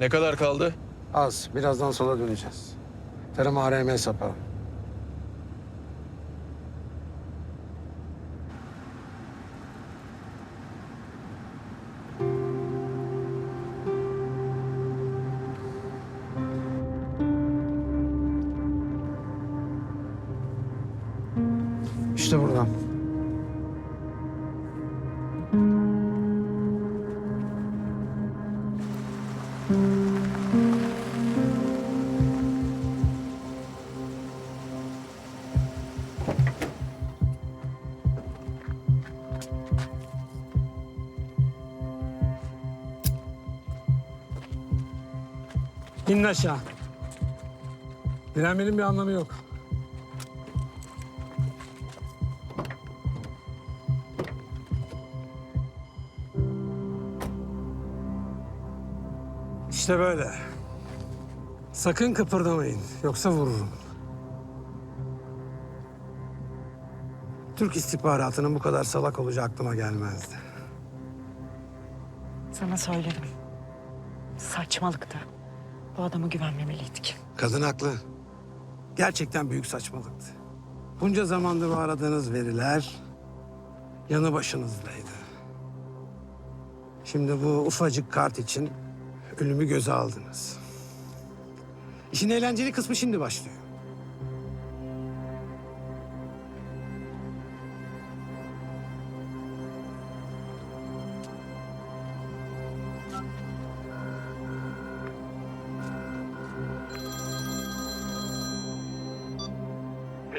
Ne kadar kaldı? Az. Birazdan sola döneceğiz. Tarım ARM sapı. İşte buradan. İnin aşağı. Direnmenin bir anlamı yok. İşte böyle. Sakın kıpırdamayın. Yoksa vururum. Türk istihbaratının bu kadar salak olacağı aklıma gelmezdi. Sana söyledim. Saçmalıktı. Bu adama güvenmemeliydik. Kadın haklı. Gerçekten büyük saçmalıktı. Bunca zamandır aradığınız veriler yanı başınızdaydı. Şimdi bu ufacık kart için ölümü göze aldınız. İşin eğlenceli kısmı şimdi başlıyor.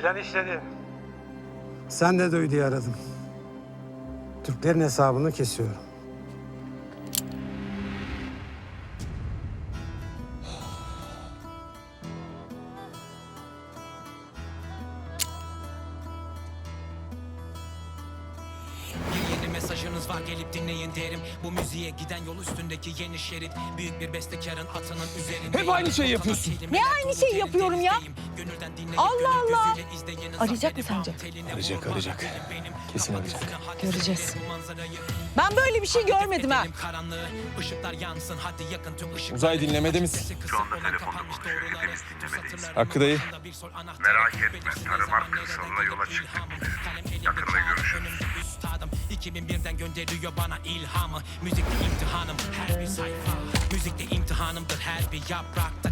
Plan işledi. Sen de duy diye aradım. Türklerin hesabını kesiyorum. Bir yeni mesajınız var gelip dinleyin derim Bu müziğe giden yol üstündeki yeni şerit Büyük bir bestekarın atının üzerinde Hep aynı şeyi yapıyorsun. Ne aynı şeyi yapıyorum ya? Allah Allah. Arayacak mı sence? Arayacak, arayacak. Kesin arayacak. Göreceğiz. Ben böyle bir şey görmedim ha. Uzay dinlemede misin? Şu anda hepimiz dinlemedeyiz Hakkı dayı. Merak etme, tanımak kırsalına yola çıktık. Yakında görüşürüz. Üstadım 2001'den gönderiyor bana ilhamı Müzikte imtihanım her bir sayfa Müzikte imtihanımdır her bir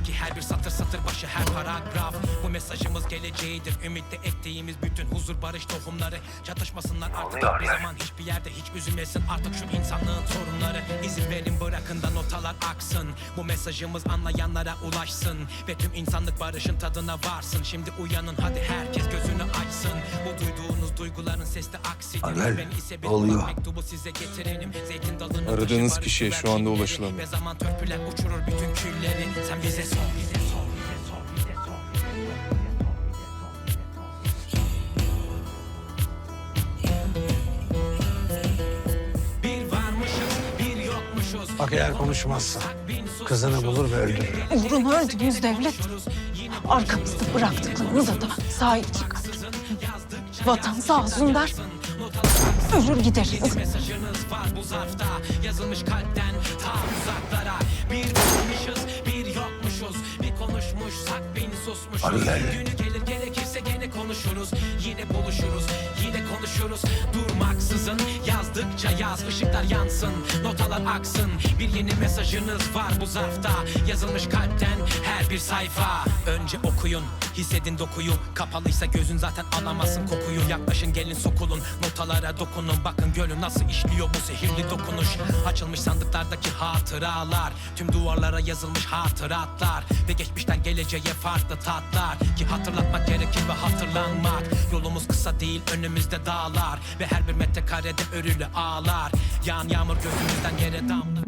yapraktaki Her bir satır satır başı her paragraf. Bu mesajımız geleceğidir. Ümitte ektiğimiz bütün huzur barış tohumları. Çatışmasınlar artık Oluyor bir zaman Hiçbir yerde hiç üzülmesin. Artık şu insanlığın sorunları İzin verin bırakın da notalar aksın. Bu mesajımız anlayanlara ulaşsın Ve tüm insanlık barışın tadına varsın. Şimdi uyanın hadi herkes gözünü açsın. Bu duyduğunuz duyguların sesli aksidir Arel, Ben ise bir oluyor. ufak mektubu size getirelim. Zeytin dalının Aradığınız taşı kişiye barış şu anda güvercinleri ulaşılamıyor. Ve zaman törpüler uçurur bütün külleri. Sen bize Bak eğer konuşmazsa kızını bulur ve öldürür. Uğruna öldüğümüz devlet arkamızda bıraktıklarımıza da sahip çıkar. Vatan sağ olsun der. Ölür gideriz. Mesajınız var bu zarfta Yazılmış kalpten ta uzaklara Bir susmuşuz. Günü gelir gerekirse gene konuşuruz. Yine buluşuruz yine konuşuruz. Durmaksızın yazdıkça yaz ışıklar yansın Notalar aksın. Bir yeni mesajınız var bu zarfta Yazılmış kalpten her bir sayfa. Önce okuyun hissedin dokuyu. Kapalıysa gözün zaten alamazsın kokuyu. Yaklaşın gelin sokulun notalara dokunun. Bakın gölün nasıl işliyor bu sihirli dokunuş. Açılmış sandıklardaki hatıralar Tüm duvarlara yazılmış hatıratlar. Ve geçmişten geleceğe farklı tatlar. Ki hatırlatmak gerekir ve hatırlanmak. Yolumuz kısa değil önümüzde dağlar. Ve her bir metrekarede örülü ağlar. Yağan yağmur gözümüzden yere damlar